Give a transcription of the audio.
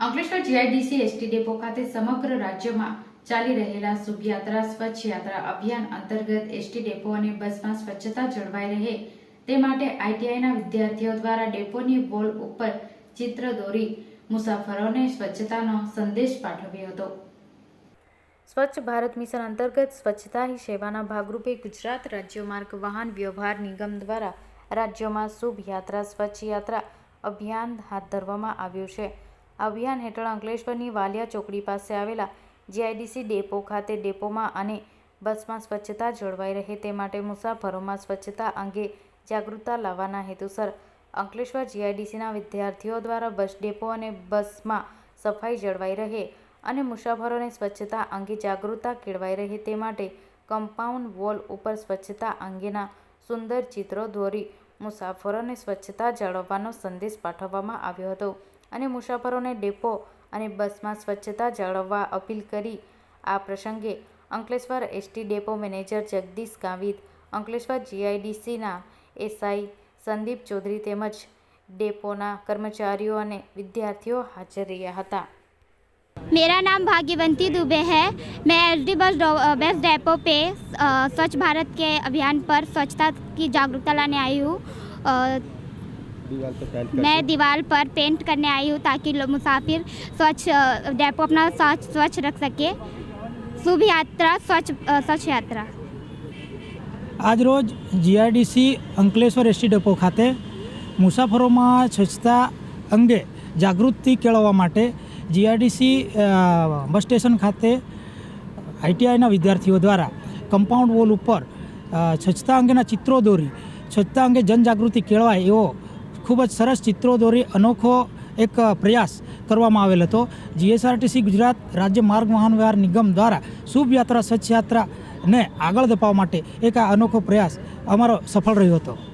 Ankleshwar GIDC ST depot ખાતે સમગ્ર રાજ્યમાં ચાલી રહેલા શુભયાત્રા, સ્વચ્છ યાત્રા અભિયાન અંતર્ગત એસટી ડેપો અને બસમાં સ્વચ્છતા જળવાઈ રહે તે માટે આઈટીઆઈના વિદ્યાર્થીઓ દ્વારા ડેપોની વોલ ઉપર ચિત્ર દોરી મુસાફરોને સ્વચ્છતાનો સંદેશ પાઠવ્યો હતો. સ્વચ્છ ભારત મિશન અંતર્ગત સ્વચ્છતા હી સેવાના ભાગરૂપે ગુજરાત રાજ્ય માર્ગ વાહન વ્યવહાર નિગમ દ્વારા રાજ્યમાં શુભ યાત્રા સ્વચ્છ યાત્રા અભિયાન હાથ ધરવામાં આવ્યું છે. અભિયાન હેઠળ અંકલેશ્વરની વાલિયા ચોકડી પાસે આવેલા જીઆઈડીસી ડેપો ખાતે ડેપોમાં અને બસમાં સ્વચ્છતા જળવાઈ રહે તે માટે મુસાફરોમાં સ્વચ્છતા અંગે જાગૃતતા લાવવાના હેતુસર અંકલેશ્વર જીઆઈડીસીના વિદ્યાર્થીઓ દ્વારા બસ ડેપો અને બસમાં સફાઈ જળવાઈ રહે અને મુસાફરોને સ્વચ્છતા અંગે જાગૃતતા કેળવાઈ રહે તે માટે કમ્પાઉન્ડ વોલ ઉપર સ્વચ્છતા અંગેના સુંદર ચિત્રો દોરી મુસાફરોને સ્વચ્છતા જાળવવાનો સંદેશ પાઠવવામાં આવ્યો હતો. અને મુસાફરોને ડેપો અને બસમાં સ્વચ્છતા જાળવવા અપીલ કરી આ પ્રસંગે Ankleshwar ST depot manager Jagdish Gavit Ankleshwar જીઆઈડીસીના SI Sandeep Chaudhary તેમજ ડેપોના કર્મચારીઓ અને વિદ્યાર્થીઓ હાજર રહ્યા હતા मेरा नाम भाग्यवंती दुबे है मैं एस डी बस डो- अ, बस डेपो पे अ, स्वच्छ भारत के अभियान पर स्वच्छता की जागरूकता लाने आई हूँ अ, दीवार पे पेंट करके मैं दीवार पर पेंट करने आई हूँ ताकि लो- मुसाफिर स्वच्छ अ, डेपो अपना स्वच्छ स्वच्छ रख सके शुभ यात्रा स्वच्छ अ, स्वच्छ यात्रा આજરોજ જીઆઈડીસી અંકલેશ્વર એસટી ડેપો ખાતે મુસાફરોમાં સ્વચ્છતા અંગે જાગૃતિ કેળવવા માટે જીઆઈડીસી બસ સ્ટેશન ખાતે આઈટીઆઈના વિદ્યાર્થીઓ દ્વારા કમ્પાઉન્ડ વોલ ઉપર અ, સ્વચ્છતા અંગેના ચિત્રો દોરી સ્વચ્છતા અંગે જનજાગૃતિ કેળવાય એવો ખૂબ જ સરસ ચિત્રો દોરી અનોખો એક પ્રયાસ કરવામાં આવેલ હતો. જીએસઆરટીસી ગુજરાત રાજ્ય માર્ગ વાહન વ્યવહાર નિગમ દ્વારા શુભ યાત્રા સ્વચ્છ યાત્રાને આગળ ધપાવવા માટે એક આ અનોખો પ્રયાસ અમારો સફળ રહ્યો હતો.